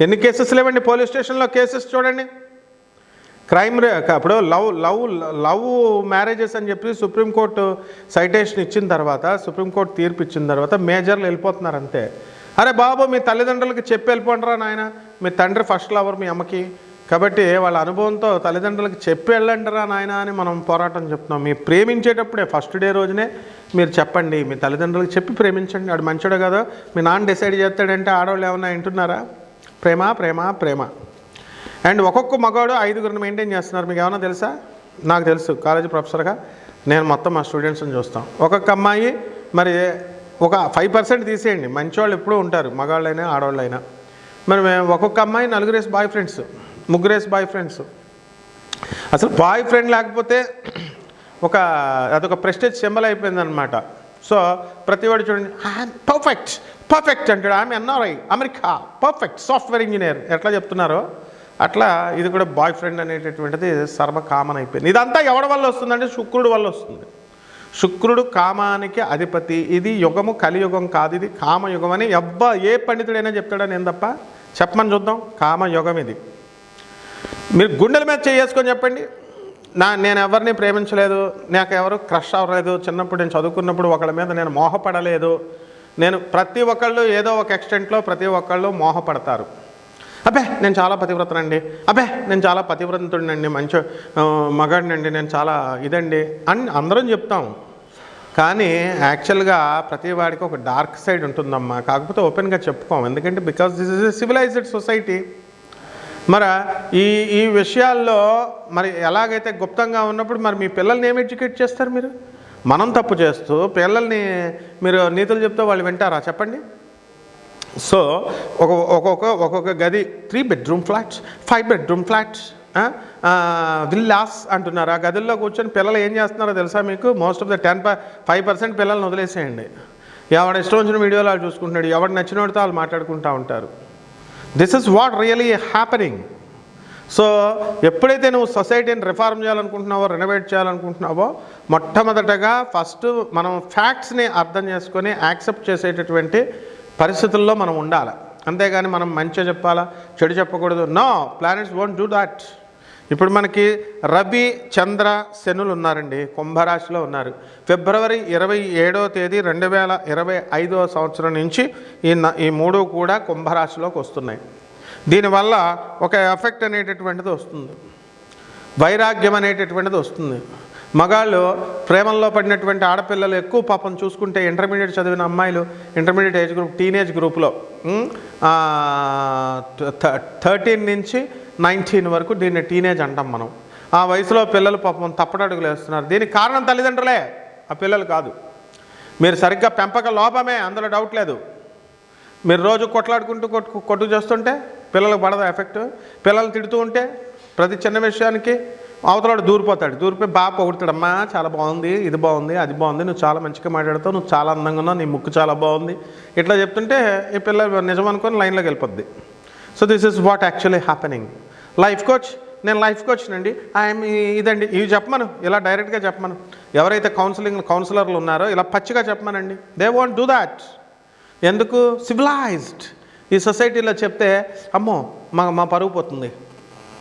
ఎన్ని కేసెస్ లేవండి పోలీస్ స్టేషన్లో? కేసెస్ చూడండి. క్రైమ్ రే అప్పుడు లవ్ లవ్ లవ్ మ్యారేజెస్ అని చెప్పి సుప్రీంకోర్టు సైటేషన్ ఇచ్చిన తర్వాత సుప్రీంకోర్టు తీర్పు ఇచ్చిన తర్వాత మేజర్లు వెళ్ళిపోతున్నారు అంతే. అరే బాబు మీ తల్లిదండ్రులకి చెప్పి వెళ్ళిపోండిరా నాయన. మీ తండ్రి ఫస్ట్ లవర్ మీ అమ్మకి. కాబట్టి వాళ్ళ అనుభవంతో తల్లిదండ్రులకి చెప్పి వెళ్ళండిరా నాయన అని మనం పోరాటం చెప్తున్నాం. మీరు ప్రేమించేటప్పుడే ఫస్ట్ డే రోజునే మీరు చెప్పండి. మీ తల్లిదండ్రులకు చెప్పి ప్రేమించండి. వాడు మంచోడు కదా? మీ నాన్న డిసైడ్ చేస్తాడంటే ఆడవాళ్ళు ఏమన్నా వింటున్నారా? ప్రేమ ప్రేమ ప్రేమ. అండ్ ఒక్కొక్క మగవాడు ఐదుగురిని మెయింటైన్ చేస్తున్నారు. మీకు ఏమైనా తెలుసా? నాకు తెలుసు. కాలేజీ ప్రొఫెసర్గా నేను మొత్తం మా స్టూడెంట్స్ని చూస్తాం. ఒక్కొక్క అమ్మాయి మరి ఒక ఫైవ్ పర్సెంట్ తీసేయండి. మంచివాళ్ళు ఎప్పుడూ ఉంటారు. మగవాళ్ళైనా ఆడవాళ్ళైనా. మరి మేము ఒక్కొక్క అమ్మాయి నలుగురేసి బాయ్ ఫ్రెండ్స్ ముగ్గురేసి బాయ్ ఫ్రెండ్స్ అసలు బాయ్ ఫ్రెండ్ లేకపోతే ఒక అదొక ప్రెస్టేజ్ సింబల్ అయిపోయిందనమాట సో ప్రతివాడు చూడండి చూడండి పర్ఫెక్ట్ పర్ఫెక్ట్ అంటాడు. ఆమె NRI America perfect software engineer ఎట్లా చెప్తున్నారో? అట్లా ఇది కూడా బాయ్ ఫ్రెండ్ అనేటటువంటిది సర్వ కామన్ అయిపోయింది. ఇదంతా ఎవడి వల్ల వస్తుందంటే శుక్రుడు వల్ల వస్తుంది. శుక్రుడు కామానికి అధిపతి. ఇది యుగము కలియుగం కాదు. ఇది కామయుగం అని ఎవ్వ ఏ పండితుడైనా చెప్తాడని ఏం తప్ప? చెప్పమని చూద్దాం. కామయుగం ఇది. మీరు గుండెల మీద చేసుకొని చెప్పండి. నా నేను ఎవరిని ప్రేమించలేదు నాకు ఎవరు క్రష్ అవ్వలేదు. చిన్నప్పుడు నేను చదువుకున్నప్పుడు ఒకళ్ళ మీద నేను మోహపడలేదు. నేను ప్రతి ఒక్కళ్ళు ఏదో ఒక ఎక్స్టెంట్లో ప్రతి ఒక్కళ్ళు మోహపడతారు. అబ్బే నేను చాలా పతివ్రతనండి. అబ్బే నేను చాలా పతివ్రతుడినండి మంచి మగాడినండి నేను చాలా ఇదండి. అని అందరం చెప్తాం. కానీ యాక్చువల్గా ప్రతి వాడికి ఒక డార్క్ సైడ్ ఉంటుందమ్మా. కాకపోతే ఓపెన్గా చెప్పుకోం. ఎందుకంటే because this is a civilized society మరి ఈ ఈ విషయాల్లో మరి ఎలాగైతే గుప్తంగా ఉన్నప్పుడు మరి మీ పిల్లల్ని ఏమి ఎడ్యుకేట్ చేస్తారు మీరు? మనం తప్పు చేస్తూ పిల్లల్ని మీరు నీతులు చెప్తే వాళ్ళు వింటారా? చెప్పండి. సో ఒక ఒక్కొక్క ఒక్కొక్క గది three bedroom flats five bedroom flats villas అంటున్నారు. ఆ గదుల్లో కూర్చొని పిల్లలు ఏం చేస్తున్నారో తెలుసా మీకు? Most of the ten five percent పిల్లల్ని వదిలేసేయండి. ఎవడ ఇష్టం వచ్చిన వీడియోలు వాళ్ళు చూసుకుంటున్నాడు ఎవడు నచ్చిన వాడితో వాళ్ళు మాట్లాడుకుంటూ ఉంటారు. This is what really happening so ఎప్పుడైతే నువ్వు సొసైటీని రిఫార్మ్ చేయాలనుకుంటున్నావో రెనోవేట్ చేయాలనుకుంటున్నావో మొట్టమొదటగా ఫస్ట్ మనం ఫ్యాక్ట్స్ని అర్థం చేసుకొని యాక్సెప్ట్ చేసేటటువంటి పరిస్థితుల్లో మనం ఉండాలి. అంతేగాని మనం మంచిగా చెప్పాలా చెడు చెప్పకూడదు. No planets won't do that ఇప్పుడు మనకి రవి చంద్ర శనులు ఉన్నారండి. కుంభరాశిలో ఉన్నారు. ఫిబ్రవరి ఇరవై ఏడో తేదీ రెండు వేల ఇరవై ఐదో సంవత్సరం నుంచి ఈ ఈ మూడు కూడా కుంభరాశిలోకి వస్తున్నాయి. దీనివల్ల ఒక ఎఫెక్ట్ అనేటటువంటిది వస్తుంది. వైరాగ్యం అనేటటువంటిది వస్తుంది. మగాళ్ళు ప్రేమల్లో పడినటువంటి ఆడపిల్లలు ఎక్కువ పాపం చూసుకుంటే ఇంటర్మీడియట్ చదివిన అమ్మాయిలు ఇంటర్మీడియట్ ఏజ్ గ్రూప్ టీనేజ్ గ్రూప్లో థర్టీన్ నుంచి నైన్టీన్ వరకు దీన్ని టీనేజ్ అంటాం మనం. ఆ వయసులో పిల్లలు పాపం తప్పటడుగులు వేస్తున్నారు. దీనికి కారణం తల్లిదండ్రులే. ఆ పిల్లలు కాదు. మీరు సరిగ్గా పెంపక లోపమే అందులో డౌట్ లేదు. మీరు రోజు కొట్లాడుకుంటూ కొట్టు కొట్టు చేస్తుంటే పిల్లలకు పడదు ఎఫెక్ట్ పిల్లలు తిడుతూ ఉంటే ప్రతి చిన్న విషయానికి అవతలాడు దూరిపోతాడు. దూరిపోయి బాగా పొగుడుతాడమ్మా చాలా బాగుంది ఇది బాగుంది అది బాగుంది నువ్వు చాలా మంచిగా మాట్లాడతావు నువ్వు చాలా అందంగా ఉన్నావు నీ ముక్కు చాలా బాగుంది. ఇట్లా చెప్తుంటే ఈ పిల్ల నిజం అనుకొని లైన్లోకి వెళ్ళిపోద్ది. So this is what actually happening life coach నేను లైఫ్ కోచ్నండి ఐఎమ్ ఇదండి. ఇవి చెప్పమను. ఇలా డైరెక్ట్గా చెప్పమను. ఎవరైతే కౌన్సిలింగ్ కౌన్సిలర్లు ఉన్నారో ఇలా పచ్చిగా చెప్పమనండి. దే వాంట్ డూ దాట్ ఎందుకు? సివిలైజ్డ్ ఈ సొసైటీలో చెప్తే అమ్మో మా మా పరువు పోతుంది.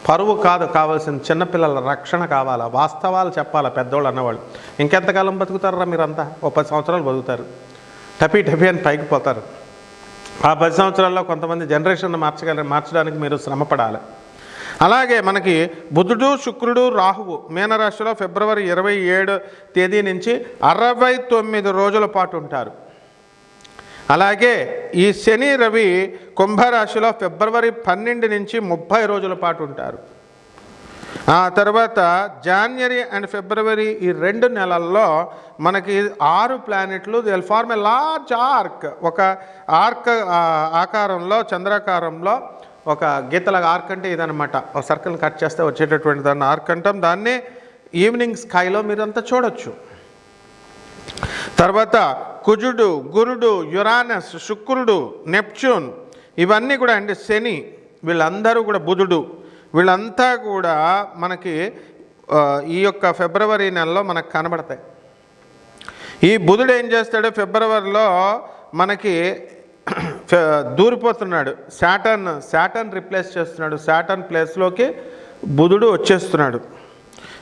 పరువు కాదు కావాల్సిన చిన్నపిల్లల రక్షణ కావాలా? వాస్తవాలు చెప్పాలా పెద్దోళ్ళు అన్నవాళ్ళు? ఇంకెంతకాలం బతుకుతారా మీరంతా? ఓ పది సంవత్సరాలు బతుకుతారు. టపీ టపీ అని పైకి పోతారు. ఆ పది సంవత్సరాల్లో కొంతమంది జనరేషన్ మార్చగల మార్చడానికి మీరు శ్రమపడాలి. అలాగే మనకి బుధుడు శుక్రుడు రాహువు మీనరాశిలో ఫిబ్రవరి ఇరవై ఏడు తేదీ నుంచి అరవై తొమ్మిది రోజుల పాటు ఉంటారు. అలాగే ఈ శని రవి కుంభరాశిలో ఫిబ్రవరి పన్నెండు నుంచి ముప్పై రోజుల పాటు ఉంటారు. ఆ తర్వాత జాన్వరి అండ్ ఫిబ్రవరి ఈ రెండు నెలల్లో మనకి ఆరు ప్లానెట్లు will form a large arc ఒక ఆర్క్ ఆకారంలో చంద్రాకారంలో ఒక గీతలాగా ఆర్క్ అంటే ఇదనమాట ఒక సర్కిల్ కట్ చేస్తే వచ్చేటటువంటి దాన్ని ఆర్క్ అంటాం. దాన్ని ఈవినింగ్ స్కైలో మీరంతా చూడొచ్చు. తర్వాత కుజుడు గురుడు యురానస్ శుక్రుడు నెప్చ్యూన్ ఇవన్నీ కూడా అంటే శని వీళ్ళందరూ కూడా బుధుడు. వీళ్ళంతా కూడా మనకి ఈ యొక్క ఫిబ్రవరి నెలలో మనకు కనబడతాయి. ఈ బుధుడు ఏం చేస్తాడు? ఫిబ్రవరిలో మనకి దూరిపోతున్నాడు. శాటర్న్ శాటర్న్ రిప్లేస్ చేస్తున్నాడు. శాటర్న్ ప్లేస్లోకి బుధుడు వచ్చేస్తున్నాడు.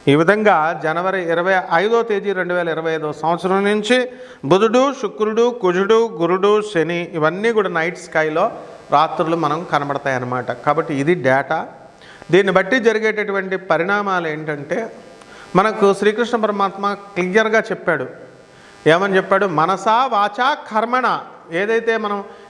ఈ విధంగా జనవరి ఇరవై ఐదో తేదీ రెండు వేల ఇరవై ఐదో సంవత్సరం నుంచి బుధుడు శుక్రుడు కుజుడు గురుడు శని ఇవన్నీ కూడా నైట్ స్కైలో రాత్రులు మనం కనబడతాయి అన్నమాట కాబట్టి ఇది డేటా దీన్ని బట్టి జరిగేటటువంటి పరిణామాలు ఏంటంటే మనకు శ్రీకృష్ణ పరమాత్మ క్లియర్గా చెప్పాడు. ఏమని చెప్పాడు? మనసా వాచా కర్మణ. ఏదైతే మనం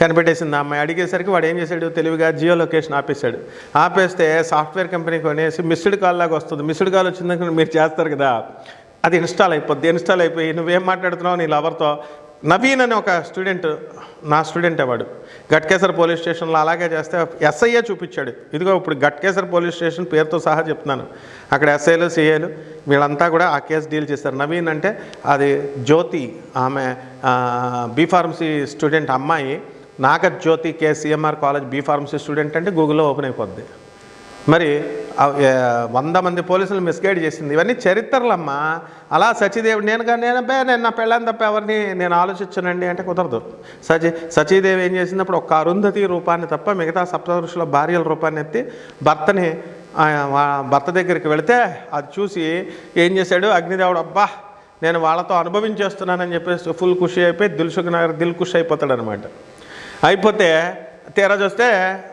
కనిపెట్టేసింది ఆ అమ్మాయి. అడిగేసరికి వాడు ఏం చేశాడు? తెలివిగా జియో లొకేషన్ ఆపేశాడు. ఆపేస్తే సాఫ్ట్వేర్ కంపెనీ కొనేసి మిస్డ్ కాల్ లాగా వస్తుంది. మిస్డ్ కాల్ వచ్చిందని మీరు చేస్తారు కదా. అది ఇన్స్టాల్ అయిపోద్ది. ఇన్స్టాల్ అయిపోయి నువ్వేం మాట్లాడుతున్నావు నీ లవర్తో? నవీన్ అనే ఒక స్టూడెంట్ నా స్టూడెంట్ వాడు. గట్కేసర్ పోలీస్ స్టేషన్లో అలాగే చేస్తే ఎస్ఐఏ చూపించాడు. ఇదిగో ఇప్పుడు గట్కేసర్ పోలీస్ స్టేషన్ పేరుతో సహా చెప్తున్నాను. అక్కడ ఎస్ఐలు సిఐలు వీళ్ళంతా కూడా ఆ కేసు డీల్ చేస్తారు నవీన్ అంటే అది జ్యోతి ఆమె బీఫార్మసీ స్టూడెంట్ అమ్మాయి. Nagajyothi KCMR college B pharmacy student అంటే గూగుల్లో ఓపెన్ అయిపోద్ది. మరి వంద మంది పోలీసులు మిస్గైడ్ చేసింది. ఇవన్నీ చరిత్రలమ్మా. అలా సచిదేవి నేను నేను నేను నా పెళ్ళని తప్ప ఎవరిని నేను ఆలోచించనండి అంటే కుదరదు. సచి సచీదేవి ఏం చేసినప్పుడు ఒక అరుంధతి రూపాన్ని తప్ప మిగతా సప్తదృషుల భార్యల రూపాన్ని ఎత్తి భర్తని భర్త దగ్గరికి వెళితే అది చూసి ఏం చేశాడు? అగ్నిదేవుడు అబ్బా నేను వాళ్ళతో అనుభవించేస్తున్నానని చెప్పేసి ఫుల్ ఖుషి అయిపోయి దిల్సుఖ్ నగర్ దిల్ ఖుషి అయిపోతాడు అనమాట అయిపోతే తీరా చూస్తే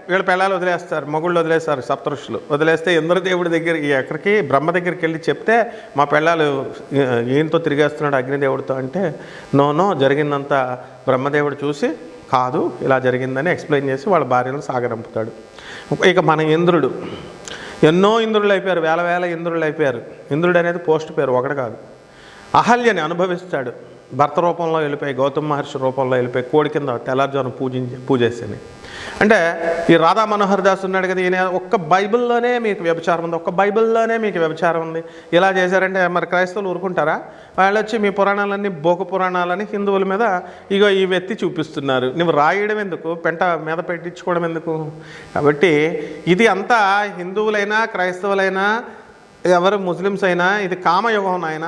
వీళ్ళ పిల్లలు వదిలేస్తారు మగుళ్ళు వదిలేస్తారు సప్తఋషులు. వదిలేస్తే ఇంద్రదేవుడి దగ్గరికి ఎక్కడికి బ్రహ్మ దగ్గరికి వెళ్ళి చెప్తే మా పిల్లలు ఈయనతో తిరిగేస్తున్నాడు అగ్నిదేవుడితో అంటే నో నో జరిగిందంతా బ్రహ్మదేవుడు చూసి కాదు ఇలా జరిగిందని ఎక్స్ప్లెయిన్ చేసి వాళ్ళ భార్యను సాగరంపుతాడు. ఇక మన ఇంద్రుడు ఎన్నో ఇంద్రులు అయిపోయారు వేల వేల ఇంద్రులు అయిపోయారు. ఇంద్రుడు అనేది పోస్ట్ పేరు ఒకటి కాదు. అహల్యని అనుభవిస్తాడు. భర్త రూపంలో వెళ్ళిపోయి గౌతమ మహర్షి రూపంలో వెళ్ళిపోయి కోడి కింద తెల్లారుజాను పూజించి పూజేసింది. అంటే ఈ రాధా మనోహర్ దాస్ ఉన్నాడు కదా ఈయన ఒక్క బైబిల్లోనే మీకు వ్యభిచారం ఉంది ఒక్క బైబిల్లోనే మీకు వ్యభిచారం ఉంది. ఇలా చేశారంటే మరి క్రైస్తవులు ఊరుకుంటారా? వాళ్ళు వచ్చి మీ పురాణాలన్నీ బోక పురాణాలని హిందువుల మీద ఇగో ఈ వ్యక్తి చూపిస్తున్నారు. నువ్వు రాయడం ఎందుకు? పెంట మీద పెట్టించుకోవడం ఎందుకు? కాబట్టి ఇది అంతా హిందువులైనా క్రైస్తవులైనా ఎవరు ముస్లిమ్స్ అయినా ఇది కామయుగం నాయన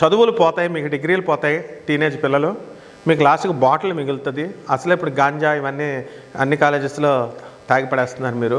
చదువులు పోతాయి మీకు డిగ్రీలు పోతాయి టీనేజ్ పిల్లలు. మీకు లాస్ట్కి బాటిల్ మిగులుతుంది. అసలు ఇప్పుడు గాంజా ఇవన్నీ అన్ని కాలేజెస్లో తాగి పడేస్తున్నారు మీరు.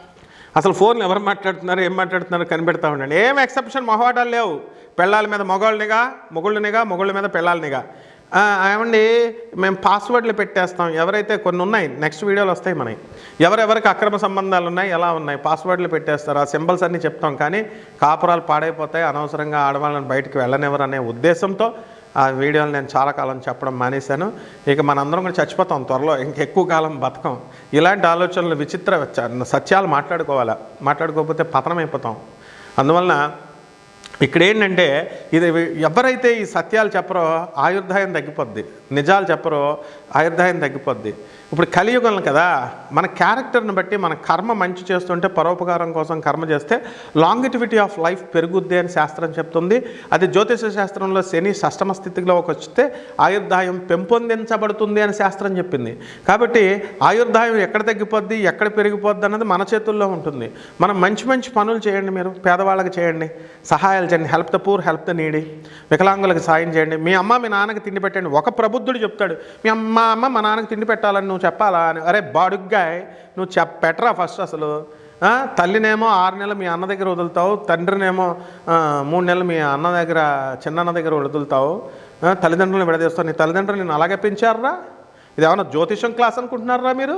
అసలు ఫోన్లు ఎవరు మాట్లాడుతున్నారు ఏం మాట్లాడుతున్నారు కనిపెడతా ఉండండి. ఏం ఎక్సెప్షన్ మొహవాటాలు లేవు. పెళ్ళాల మీద మొగోళ్ళనిగా మొగుళ్ళనిగా మొగుళ్ళ మీద పెళ్ళాలనిగా. ఏమండి మేము పాస్వర్డ్లు పెట్టేస్తాం. ఎవరైతే కొన్ని ఉన్నాయి నెక్స్ట్ వీడియోలు వస్తాయి మనకి ఎవరెవరికి అక్రమ సంబంధాలు ఉన్నాయి ఎలా ఉన్నాయి పాస్వర్డ్లు పెట్టేస్తారు ఆ సింబల్స్ అన్నీ చెప్తాం. కానీ కాపురాలు పాడైపోతాయి. అనవసరంగా ఆడవాళ్ళని బయటికి వెళ్ళనివ్వరు అనే ఉద్దేశంతో ఆ వీడియోలు నేను చాలా కాలం చెప్పడం మానేశాను. ఇక మనందరం కూడా చచ్చిపోతాం త్వరలో. ఇంకెక్కువ కాలం బతకం. ఇలాంటి ఆలోచనలు విచిత్ర సత్యాలు మాట్లాడుకోవాలా? మాట్లాడుకోకపోతే పతనం అయిపోతాం అందువలన ఇక్కడ ఏంటంటే ఇది ఎవరైతే ఈ సత్యాలు చెప్పరో ఆయుర్దాయం తగ్గిపోద్ది నిజాలు చెప్పరో ఆయుర్దాయం తగ్గిపోద్ది. ఇప్పుడు కలియుగం కదా మన క్యారెక్టర్ని బట్టి మన కర్మ మంచి చేస్తుంటే పరోపకారం కోసం కర్మ చేస్తే లాంగిటివిటీ ఆఫ్ లైఫ్ పెరుగుద్ది అని శాస్త్రం చెప్తుంది. అది జ్యోతిష శాస్త్రంలో శని షష్టమ స్థితిలోకి వస్తే ఆయుర్దాయం పెంపొందించబడుతుంది అని శాస్త్రం చెప్పింది. కాబట్టి ఆయుర్దాయం ఎక్కడ తగ్గిపోద్ది ఎక్కడ పెరిగిపోద్ది అన్నది మన చేతుల్లో ఉంటుంది. మనం మంచి మంచి పనులు చేయండి మీరు పేదవాళ్ళకి చేయండి సహాయాలు చేయండి help the poor help the needy వికలాంగులకు సాయం చేయండి. మీ అమ్మ మీ నాన్నకి తిండి పెట్టండి. ఒక ప్రబుద్ధుడు చెప్తాడు మీ అమ్మ అమ్మ మా నాన్నకి తిండి పెట్టాలని నువ్వు చెప్పాలా? అని. అరే బాడుగ్గాయ్ నువ్వు చెప్ పెట్టరా ఫస్ట్ అసలు తల్లినేమో ఆరు నెలలు మీ అన్న దగ్గర వదులుతావు తండ్రినేమో మూడు నెలలు మీ అన్న దగ్గర చిన్నన్న దగ్గర వదులుతావు. తల్లిదండ్రులను విడదీస్తావు. నీ తల్లిదండ్రులు నేను అలాగే పెంచారా ఇది ఏమన్నా జ్యోతిషం క్లాస్ అనుకుంటున్నారా మీరు?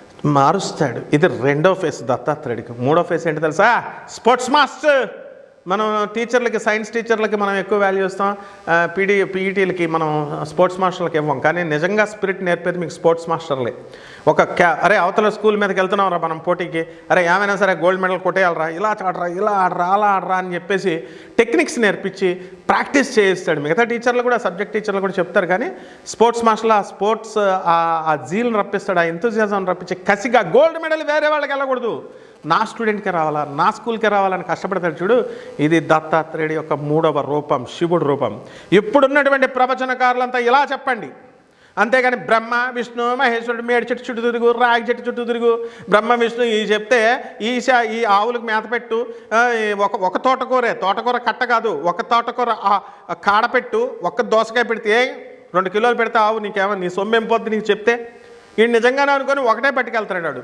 మారుస్తాడు. ఇది రెండో ఫేస్ దత్తాత్రేయుడికి. మూడో ఫేస్ ఏంటి తెలుసా? Sports master! మనం టీచర్లకి సైన్స్ టీచర్లకి మనం ఎక్కువ వాల్యూ ఇస్తాం. పీడీ పీఈటీలకి మనం స్పోర్ట్స్ మాస్టర్లకి ఇవ్వం. కానీ నిజంగా స్పిరిట్ నేర్పేది మీకు స్పోర్ట్స్ మాస్టర్లే ఒక క్యా అరే అవతల స్కూల్ మీదకి వెళ్తున్నాం రా మనం పోటీకి. అరే ఏమైనా సరే గోల్డ్ మెడల్ కొట్టేయాలరా ఇలా ఆడరా ఇలా ఆడరా అలా ఆడరా అని చెప్పేసి టెక్నిక్స్ నేర్పించి ప్రాక్టీస్ చేయిస్తాడు. మిగతా టీచర్లు కూడా సబ్జెక్ట్ టీచర్లు కూడా చెప్తారు. కానీ స్పోర్ట్స్ మాస్టర్లు ఆ స్పోర్ట్స్ ఆ జీల్ని రప్పిస్తాడు. ఆ ఎంతజియాజం రప్పించి కసిగా గోల్డ్ మెడల్ వేరే వాళ్ళకి వెళ్ళకూడదు. నా స్టూడెంట్కి రావాలా? నా స్కూల్కి రావాలని కష్టపడతాడు చూడు. ఇది దత్తాత్రేయుడి యొక్క మూడవ రూపం శివుడు రూపం. ఇప్పుడున్నటువంటి ప్రవచనకారులంతా ఇలా చెప్పండి. అంతేగాని బ్రహ్మ విష్ణు మహేశ్వరుడు మేడి చెట్టు చుట్టూ తిరుగు రాగి చెట్టు చుట్టూ తిరుగు. బ్రహ్మ విష్ణు ఈ చెప్తే ఈశ ఈ ఆవులకు మేత పెట్టు. ఒక ఒక తోటకూరే తోటకూర కట్ట కాదు. ఒక తోటకూర కాడపెట్టు కాడ పెట్టు. ఒక్క దోసకాయ పెడితే రెండు కిలోలు పెడితే ఆవు నీకేమో నీ సొమ్మేం పోద్ది నీకు చెప్తే? ఈ నిజంగానే అనుకొని ఒకటే పట్టుకెళ్తాడు వాడు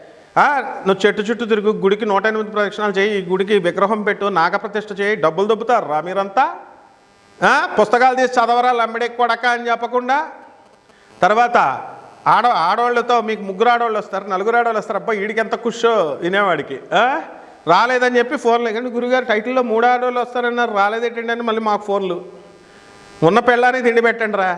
నువ్వు చెట్టు చుట్టూ తిరుగు గుడికి నూట ఎనిమిది ప్రదక్షిణాలు చేయి ఈ గుడికి విగ్రహం పెట్టు నాగప్రతిష్ఠ చేయి డబ్బులు దొబ్బుతారు రా మీరంతా. పుస్తకాలు తీసి చదవరా లంబడే కొడక అని చెప్పకుండా. తర్వాత ఆడ ఆడవాళ్ళతో మీకు ముగ్గురు ఆడవాళ్ళు వస్తారు నలుగురు ఆడవాళ్ళు వస్తారు అబ్బా వీడికి ఎంత కుషో వినేవాడికి. రాలేదని చెప్పి ఫోన్లు కానీ గురుగారు టైటిల్లో మూడు ఆడవాళ్ళు వస్తారన్నారు రాలేదేంటండి అని మళ్ళీ మాకు ఫోన్లు. ఉన్న పెళ్ళానికి తిండి పెట్టండి రా.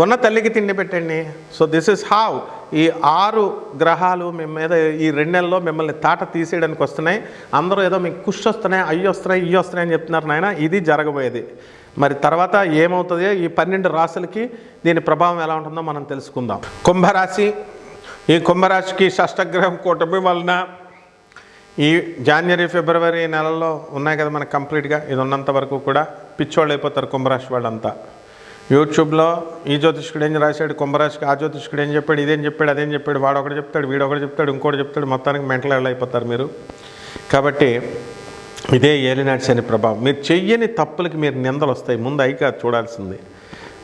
ఉన్న తల్లికి తిండి పెట్టండి. సో దిస్ ఇస్ హావ్ ఈ ఆరు గ్రహాలు మీ మీద ఈ రెండు నెలల్లో మిమ్మల్ని తాట తీసేయడానికి వస్తున్నాయి. అందరూ ఏదో మీకు కుష్ వస్తున్నాయి అయ్యి వస్తున్నాయి ఇవి వస్తున్నాయి అని చెప్తున్నారు నాయన. ఇది జరగబోయేది. మరి తర్వాత ఏమవుతుంది? ఈ పన్నెండు రాశులకి దీని ప్రభావం ఎలా ఉంటుందో మనం తెలుసుకుందాం. కుంభరాశి ఈ కుంభరాశికి షష్టగ్రహం కూటమి వలన ఈ జనవరి ఫిబ్రవరి నెలలో ఉన్నాయి కదా మనకు కంప్లీట్గా. ఇది ఉన్నంత వరకు కూడా పిచ్చోళ్ళు అయిపోతారు కుంభరాశి వాళ్ళంతా. యూట్యూబ్లో ఈ జ్యోతిష్కుడు ఏం రాశాడు కుంభరాశికి ఆ జ్యోతిష్కుడు ఏం చెప్పాడు ఇదేం చెప్పాడు అదేం చెప్పాడు వాడు ఒకటి చెప్తాడు వీడు ఒకటి చెప్తాడు ఇంకోటి చెప్తాడు మొత్తానికి మెంటల్ అయిపోతారు మీరు. కాబట్టి ఇదే ఏలినాటి శని ప్రభావం. మీరు చెయ్యని తప్పులకి మీరు నిందలు వస్తాయి ముందు అయిక చూడాల్సింది.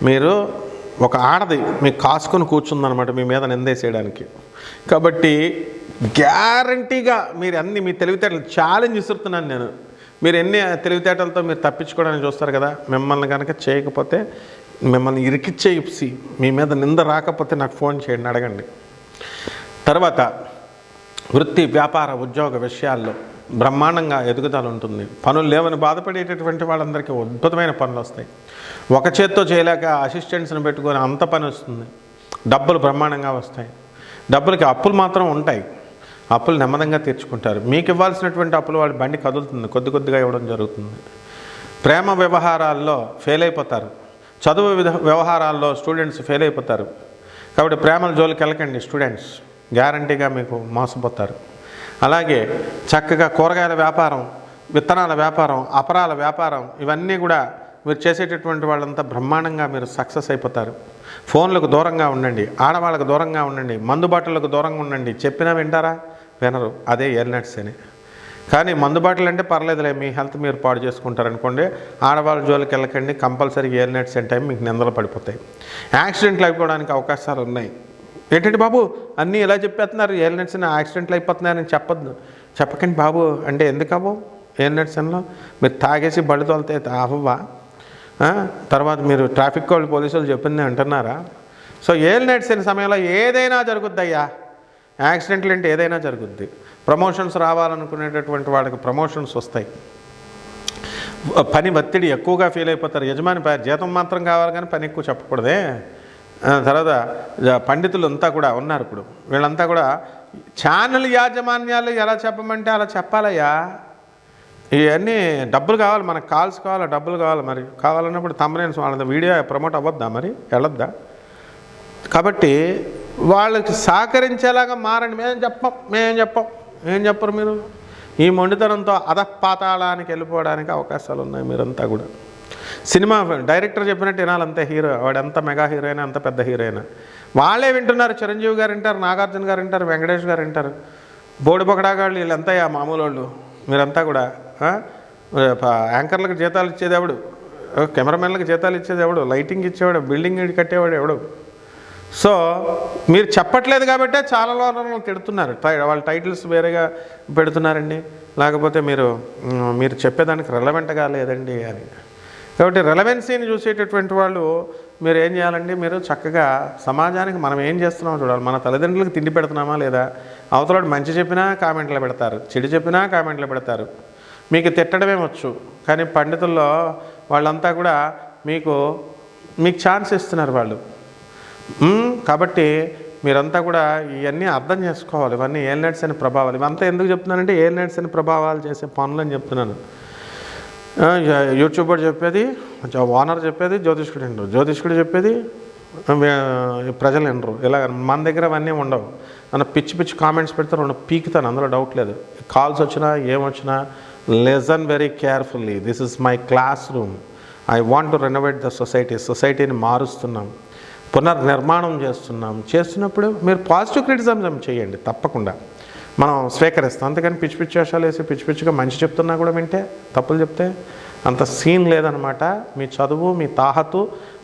మీరు ఒక ఆడది మీకు కాసుకొని కూర్చుందనమాట మీ మీద నిందేసేయడానికి. కాబట్టి గ్యారంటీగా మీరు అన్ని మీ తెలివితేటలు ఛాలెంజ్ ఇస్తున్నాను నేను. మీరు ఎన్ని తెలివితేటలతో మీరు తప్పించుకోవడానికి చూస్తారు కదా మిమ్మల్ని కనుక చేయకపోతే మిమ్మల్ని ఇరికిచ్చే ఇప్సి మీ మీద నింద రాకపోతే నాకు ఫోన్ చేయండి అడగండి. తర్వాత వృత్తి వ్యాపార ఉద్యోగ విషయాల్లో బ్రహ్మాండంగా ఎదుగుదల ఉంటుంది. పనులు లేవని బాధపడేటటువంటి వాళ్ళందరికీ అద్భుతమైన పనులు వస్తాయి. ఒక చేత్తో చేయలేక అసిస్టెంట్స్ని పెట్టుకొని అంత పని వస్తుంది. డబ్బులు బ్రహ్మాండంగా వస్తాయి. డబ్బులకి అప్పులు మాత్రం ఉంటాయి. అప్పులు నెమ్మదంగా తీర్చుకుంటారు. మీకు ఇవ్వాల్సినటువంటి అప్పులు వాళ్ళ బండి కదులుతుంది. కొద్ది కొద్దిగా ఇవ్వడం జరుగుతుంది. ప్రేమ వ్యవహారాల్లో ఫెయిల్ అయిపోతారు. చదువు విధ వ్యవహారాల్లో స్టూడెంట్స్ ఫెయిల్ అయిపోతారు. కాబట్టి ప్రేమల జోలికి వెళ్ళకండి స్టూడెంట్స్. గ్యారంటీగా మీకు మోసపోతారు. అలాగే చక్కగా కూరగాయల వ్యాపారం విత్తనాల వ్యాపారం అపరాల వ్యాపారం ఇవన్నీ కూడా మీరు చేసేటటువంటి వాళ్ళంతా బ్రహ్మాండంగా మీరు సక్సెస్ అయిపోతారు. ఫోన్లకు దూరంగా ఉండండి ఆడవాళ్ళకు దూరంగా ఉండండి మందుబాటులకు దూరంగా ఉండండి. చెప్పినా వింటారా? వినరు. అదే ఎల్నట్స్ అని. కానీ మందుబాటులు అంటే పర్లేదులే మీ హెల్త్ మీరు పాడు చేసుకుంటారనుకోండి ఆడవాళ్ళ జోలికి వెళ్ళకండి compulsory year nets and time మీకు నిందలు పడిపోతాయి. యాక్సిడెంట్లు అయిపోవడానికి అవకాశాలు ఉన్నాయి. ఏంటంటే బాబు అన్నీ ఇలా చెప్పేస్తున్నారు ఇయర్ నెట్స్ యాక్సిడెంట్లు అయిపోతున్నాయని చెప్పద్దు. చెప్పకండి బాబు అంటే ఎందుకు అవ్వవు? ఇయర్ నెట్స్ అన్లో మీరు తాగేసి బళ్ళు తోలితే అవ్వవా తర్వాత మీరు ట్రాఫిక్ వాళ్ళు పోలీసులు చెప్పింది అంటున్నారా సో ఏల్ నెట్స్ అయిన సమయంలో ఏదైనా జరుగుద్దయ్యా. యాక్సిడెంట్లు అంటే ఏదైనా జరుగుద్ది. ప్రమోషన్స్ రావాలనుకునేటటువంటి వాళ్ళకి ప్రమోషన్స్ వస్తాయి. పని ఒత్తిడి ఎక్కువగా ఫీల్ అయిపోతారు. యజమాని జీతం మాత్రం కావాలి కానీ పని ఎక్కువ చెప్పకూడదే. తర్వాత పండితులు అంతా కూడా ఉన్నారు ఇప్పుడు. వీళ్ళంతా కూడా ఛానల్ యాజమాన్యాలు ఎలా చెప్పమంటే అలా చెప్పాలయ్యా. ఇవన్నీ డబ్బులు కావాలి మనకు కాల్స్ కావాలి డబ్బులు కావాలి మరి? కావాలన్నప్పుడు తమ్మనేసి వాళ్ళ వీడియో ప్రమోట్ అవ్వద్దా మరి? వెళ్ళొద్దా? కాబట్టి వాళ్ళకి సహకరించేలాగా మారండి. మేము చెప్పం మేము చెప్పం. ఏం చెప్పరు మీరు? ఈ మొండితనంతో అధపాతాళానికి వెళ్ళిపోవడానికి అవకాశాలు ఉన్నాయి మీరంతా కూడా. సినిమా డైరెక్టర్ చెప్పినట్టు వినాలంతే హీరో. వాడంత మెగా హీరో అయినా అంత పెద్ద హీరో అయినా. వాళ్ళే వింటున్నారు. చిరంజీవి గారు వింటారు నాగార్జున గారు వింటారు వెంకటేష్ గారు వింటారు. బోడిబొకడాగాళ్ళు వీళ్ళంతా మామూలు వాళ్ళు మీరంతా కూడా యాంకర్లకు జీతాలు ఇచ్చేది ఎవడు? కెమెరామెన్లకు జీతాలు ఇచ్చేది ఎవడు? లైటింగ్ ఇచ్చేవాడు బిల్డింగ్ కట్టేవాడు ఎవడు? సో మీరు చెప్పట్లేదు కాబట్టే చాలా లోపల తిడుతున్నారు. టై- వాళ్ళ టైటిల్స్ వేరేగా పెడుతున్నారండి. లేకపోతే మీరు మీరు చెప్పేదానికి రెలవెంట్గా లేదండి అని. కాబట్టి రెలవెన్సీని చూసేటటువంటి వాళ్ళు మీరు ఏం చేయాలండి? మీరు చక్కగా సమాజానికి మనం ఏం చేస్తున్నామో చూడాలి. మన తల్లిదండ్రులకు తిండి పెడుతున్నామా లేదా? అవతలడు మంచి చెప్పినా కామెంట్లు పెడతారు. చెడు చెప్పినా కామెంట్లు పెడతారు. మీకు తిట్టడమే వచ్చు. కానీ పండితుల్లో వాళ్ళంతా కూడా మీకు మీకు ఛాన్స్ ఇస్తున్నారు వాళ్ళు. కాబట్టి మీరంతా కూడా ఇవన్నీ అర్థం చేసుకోవాలి. ఇవన్నీ ఏల్నెట్స్ అని ప్రభావాలు. ఇవంతా ఎందుకు చెప్తున్నానంటే ఏల్నెట్స్ అని ప్రభావాలు చేసే పనులు అని చెప్తున్నాను. యూట్యూబర్ చెప్పేది ఓనర్ చెప్పేది జ్యోతిష్కుడు వినరు జ్యోతిష్కుడు చెప్పేది ప్రజలు వినరు. ఇలా మన దగ్గర అవన్నీ ఉండవు. నన్ను పిచ్చి పిచ్చి కామెంట్స్ పెడితే రెండు పీకుతాను అందులో డౌట్ లేదు. కాల్స్ వచ్చినా ఏమొచ్చినా lesson very carefully this is my class room I want to renovate the society సొసైటీని మారుస్తున్నాం. పునర్నిర్మాణం చేస్తున్నాం. చేస్తున్నప్పుడు మీరు పాజిటివ్ క్రిటిసిజం చేయండి తప్పకుండా. మనం స్వీకరిస్తాం. అంతేకాని పిచ్చి పిచ్చి వేషాలు వేసి పిచ్చి పిచ్చిగా మంచి చెప్తున్నా కూడా వింటే తప్పులు చెప్తే అంత సీన్ లేదనమాట. మీ చదువు మీ తాహతు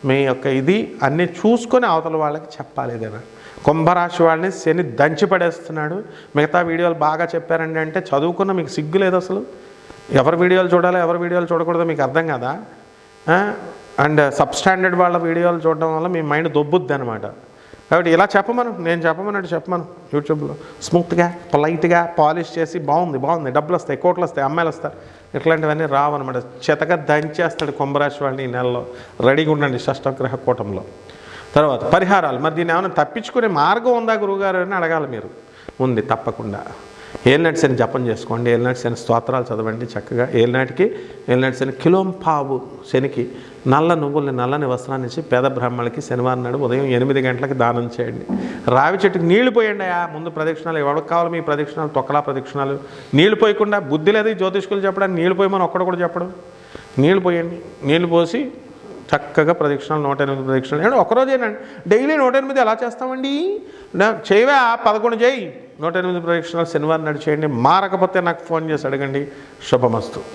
మీ యొక్క ఇది అన్నీ చూసుకొని అవతల వాళ్ళకి చెప్పాలి ఏదైనా కుంభరాశి వాళ్ళని శని దంచి పడేస్తున్నాడు. మిగతా వీడియోలు బాగా చెప్పారండి అంటే చదువుకున్న మీకు సిగ్గు లేదు అసలు? ఎవరి వీడియోలు చూడాలో ఎవరి వీడియోలు చూడకూడదో మీకు అర్థం కదా? అండ్ సబ్స్టాండర్డ్ వాళ్ళ వీడియోలు చూడడం వల్ల మీ మైండ్ దొబ్బుద్ది అనమాట కాబట్టి ఇలా చెప్పమను నేను చెప్పమన్నట్టు చెప్పమను యూట్యూబ్లో. స్మూత్గా పొలైట్గా పాలిష్ చేసి బాగుంది బాగుంది డబ్బులు వస్తాయి కోట్లు వస్తాయి అమ్మాయిలు వస్తారు ఇట్లాంటివన్నీ రావన్నమాట. చెతగా దంచేస్తాడు కుంభరాశి వాళ్ళని ఈ నెలలో. రెడీగా ఉండండి షష్టగ్రహ కూటంలో. తర్వాత పరిహారాలు. మరి దీన్ని ఏమైనా తప్పించుకునే మార్గం ఉందా గురువుగారు అని అడగాలి మీరు. ఉంది తప్పకుండా. ఏలినాటి అని జపం చేసుకోండి. ఏలినాటి శని స్తోత్రాలు చదవండి చక్కగా. ఏలినాటికి ఏలినాటి శని కిలోంపావు శనికి నల్ల నువ్వుల్ని నల్లని వస్త్రాన్ని ఇచ్చి పేద బ్రాహ్మణులకి శనివారం నాడు ఉదయం ఎనిమిది గంటలకు దానం చేయండి. రావి చెట్టుకి నీళ్ళు పోయండి ఆ ముందు ప్రదక్షిణాలు ఎవరికి కావాలి మీ ప్రదక్షిణాలు తొక్కలా ప్రదక్షిణాలు. నీళ్ళు పోయకుండా బుద్ధి లేదు జ్యోతిష్కులు చెప్పడానికి. నీళ్ళు పోయమని ఒక్కడ కూడా చెప్పడం. నీళ్ళు పోయండి. నీళ్ళు పోసి చక్కగా ప్రదక్షిణాలు నూట ఎనిమిది ప్రదక్షిణాలు. అంటే ఒకరోజేనండి డైలీ నూట ఎనిమిది ఎలా చేస్తామండి? చేయవా? పదకొండు చేయి. నూట ఎనిమిది ప్రదక్షిణాలు శనివారం నాడు చేయండి మారకపోతే నాకు ఫోన్ చేసి అడగండి. శుభమస్తు.